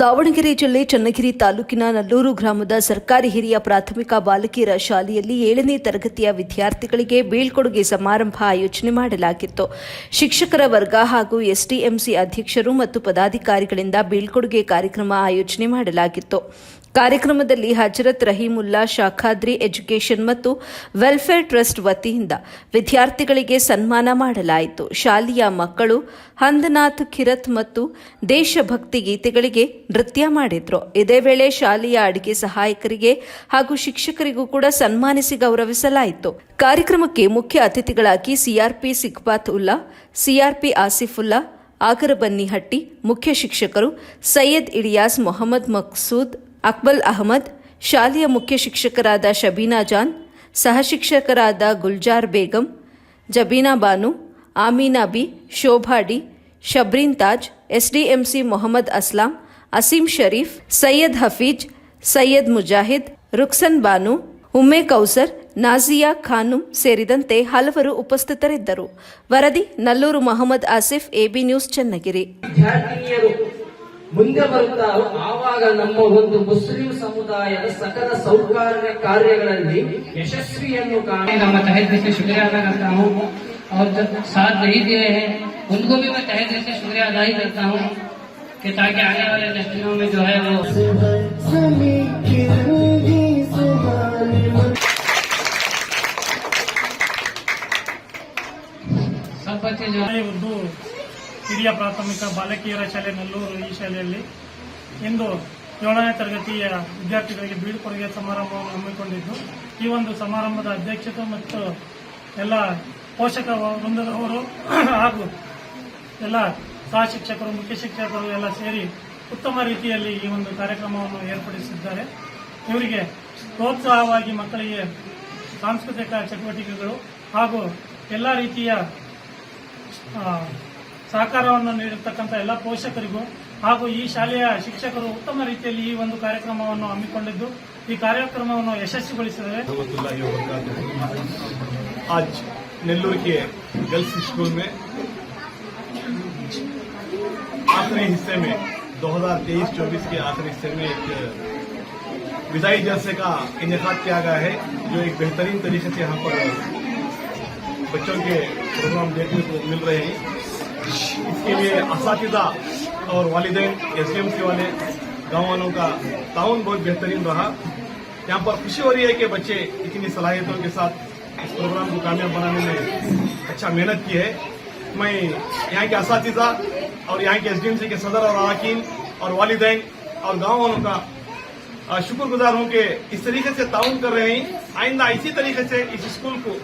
ದಾವಣಗೆರೆ ಜಿಲ್ಲೆ ಚನ್ನಗಿರಿ ತಾಲೂಕಿನ ನಲ್ಲೂರು ಗ್ರಾಮದ ಸರ್ಕಾರಿ ಹಿರಿಯ ಪ್ರಾಥಮಿಕ ಬಾಲಕಿಯರ ಶಾಲೆಯಲ್ಲಿ ಏಳನೇ ತರಗತಿಯ ವಿದ್ಯಾರ್ಥಿಗಳಿಗೆ ಬೀಳ್ಕೊಡುಗೆ ಸಮಾರಂಭ ಆಯೋಜನೆ ಮಾಡಲಾಗಿತ್ತು. ಶಿಕ್ಷಕರ ವರ್ಗ ಹಾಗೂ ಎಸ್ಡಿಎಂಸಿ ಅಧ್ಯಕ್ಷರು ಮತ್ತು ಪದಾಧಿಕಾರಿಗಳಿಂದ ಬೀಳ್ಕೊಡುಗೆ ಕಾರ್ಯಕ್ರಮ ಆಯೋಜನೆ ಮಾಡಲಾಗಿತ್ತು. ಕಾರ್ಯಕ್ರಮದಲ್ಲಿ ಹಜರತ್ ರಹೀಮುಲ್ಲಾ ಶಾಖಾದ್ರಿ ಎಜುಕೇಷನ್ ಮತ್ತು ವೆಲ್ಫೇರ್ ಟ್ರಸ್ಟ್ ವತಿಯಿಂದ ವಿದ್ಯಾರ್ಥಿಗಳಿಗೆ ಸನ್ಮಾನ ಮಾಡಲಾಯಿತು. ಶಾಲೆಯ ಮಕ್ಕಳು ಹಂದನಾಥ್, ಕಿರತ್ ಮತ್ತು ದೇಶಭಕ್ತಿ ಗೀತೆಗಳಿಗೆ ನೃತ್ಯ ಮಾಡಿದ್ರು. ಇದೇ ವೇಳೆ ಶಾಲೆಯ ಅಡಿಗೆ ಸಹಾಯಕರಿಗೆ ಹಾಗೂ ಶಿಕ್ಷಕರಿಗೂ ಕೂಡ ಸನ್ಮಾನಿಸಿ ಗೌರವಿಸಲಾಯಿತು. ಕಾರ್ಯಕ್ರಮಕ್ಕೆ ಮುಖ್ಯ ಅತಿಥಿಗಳಾಗಿ ಸಿಆರ್ಪಿ ಸಿಕ್ಬಾತ್ ಉಲ್ಲಾ ಸಿಆರ್ಪಿ ಆಸಿಫುಲ್ಲಾ, ಆಗರಬನ್ನಿಹಟ್ಟಿ ಮುಖ್ಯ ಶಿಕ್ಷಕರು ಸೈಯದ್ ಇಡಿಯಾಸ್ ಮೊಹಮ್ಮದ್ ಮಕ್ಸೂದ್ ಅಕ್ಬಲ್ ಅಹಮದ್, ಶಾಲೆಯ ಮುಖ್ಯ ಶಿಕ್ಷಕರಾದ ಶಬೀನಾ ಜಾನ್ ಸಹಶಿಕ್ಷಕರಾದ ಗುಲ್ಜಾರ್ ಬೇಗಂ, ಜಬೀನಾ ಬಾನು, ಆಮೀನಾ ಬಿ ಶೋಭಾ ಡಿ, ಶಬ್ರೀನ್ ತಾಜ್, ಎಸ್ಡಿಎಂಸಿ ಮೊಹಮ್ಮದ್ ಅಸ್ಲಾಂ, ಅಸೀಂ ಶರೀಫ್, ಸೈಯದ್ ಹಫೀಜ್, ಸೈಯದ್ ಮುಜಾಹಿದ್, ರುಕ್ಸನ್ ಬಾನು, ಉಮ್ಮೆ ಕೌಸರ್ ನಾಜಿಯಾ ಖಾನುಂ ಸೇರಿದಂತೆ ಹಲವರು ಉಪಸ್ಥಿತರಿದ್ದರು. ವರದಿ, ನಲ್ಲೂರು ಮೊಹಮ್ಮದ್ ಆಸಿಫ್, ಎಬಿ ನ್ಯೂಸ್, ಚನ್ನಗಿರಿ. ಮುಂದೆ ಬರುತ್ತಾರೋ ಆವಾಗ ನಮ್ಮ ಒಂದು ಮುಸ್ಲಿಂ ಸಮುದಾಯದ ಸಕಲ ಸೌಕರ್ಯ ಕಾರ್ಯಗಳಲ್ಲಿ ಯಶಸ್ವಿಯನ್ನು ಕಾಣ मैं मैं तहे दिल से शुक्रिया अदा करता हूँ और जो साथ नहीं दिए हैं उनको भी मैं तहे दिल से शुक्रिया अदा ही करता हूँ कि ताकि आने वाले नस्लों में जो है वो सब बच्चे जो है ಒಂದು ಹಿರಿಯ ಪ್ರಾಥಮಿಕ ಬಾಲಕಿಯರ ಶಾಲೆ ನಲ್ಲೂರು ಈ ಶಾಲೆಯಲ್ಲಿ. ಇಂದು ಏಳನೇ ತರಗತಿಯ ವಿದ್ಯಾರ್ಥಿಗಳಿಗೆ ಬೀಳ್ಕೊಡುಗೆ ಸಮಾರಂಭವನ್ನು ಹಮ್ಮಿಕೊಂಡಿದ್ದು, ಈ ಒಂದು ಸಮಾರಂಭದ ಅಧ್ಯಕ್ಷತೆ ಮತ್ತು ಎಲ್ಲ ಪೋಷಕ ವೃಂದದವರು ಹಾಗೂ ಎಲ್ಲ ಸಹ ಶಿಕ್ಷಕರು, ಮುಖ್ಯ ಶಿಕ್ಷಕರು ಎಲ್ಲ ಸೇರಿ ಉತ್ತಮ ರೀತಿಯಲ್ಲಿ ಈ ಒಂದು ಕಾರ್ಯಕ್ರಮವನ್ನು ಏರ್ಪಡಿಸಿದ್ದಾರೆ. ಇವರಿಗೆ ಪ್ರೋತ್ಸಾಹವಾಗಿ ಮಕ್ಕಳಿಗೆ ಸಾಂಸ್ಕೃತಿಕ ಚಟುವಟಿಕೆಗಳು ಹಾಗೂ ಎಲ್ಲ ರೀತಿಯ ಸಹಕಾರವನ್ನು ನೀಡಿರ್ತಕ್ಕಂಥ ಎಲ್ಲ ಪೋಷಕರಿಗೂ ಹಾಗೂ ಈ ಶಾಲೆಯ ಶಿಕ್ಷಕರು ಉತ್ತಮ ರೀತಿಯಲ್ಲಿ ಈ ಒಂದು ಕಾರ್ಯಕ್ರಮವನ್ನು ಹಮ್ಮಿಕೊಂಡಿದ್ದು ಈ ಕಾರ್ಯಕ್ರಮವನ್ನು ಯಶಸ್ವಿಗೊಳಿಸಿದರೆ रहमतुल्लाहि व बरकातुहू। आज नेल्लूर के गर्ल्स स्कूल में आखिरी हिस्से में 2023-24 के आखिरी हिस्से में एक विदाई जलसे का इनका किया गया है जो एक बेहतरीन तरीके से यहाँ पर बच्चों के प्रोग्राम देखने को मिल रहे हैं इसके लिए इस और वालदेन सी वाले गाँव वालों का ताउन बहुत बेहतरीन रहा। यहाँ पर खुशी हो रही है कि बच्चे इतनी सलाहियतों के साथ इस प्रोग्राम को कामयाब बनाने में अच्छा मेहनत की है। मैं यहाँ के इस और यहाँ के एसडीएमसी के सदर और अरकान और वालदेन और गाँव वालों का शुक्रगुजार हूँ कि इस तरीके से ताउन कर रहे हैं। आइंदा इसी तरीके से इस स्कूल को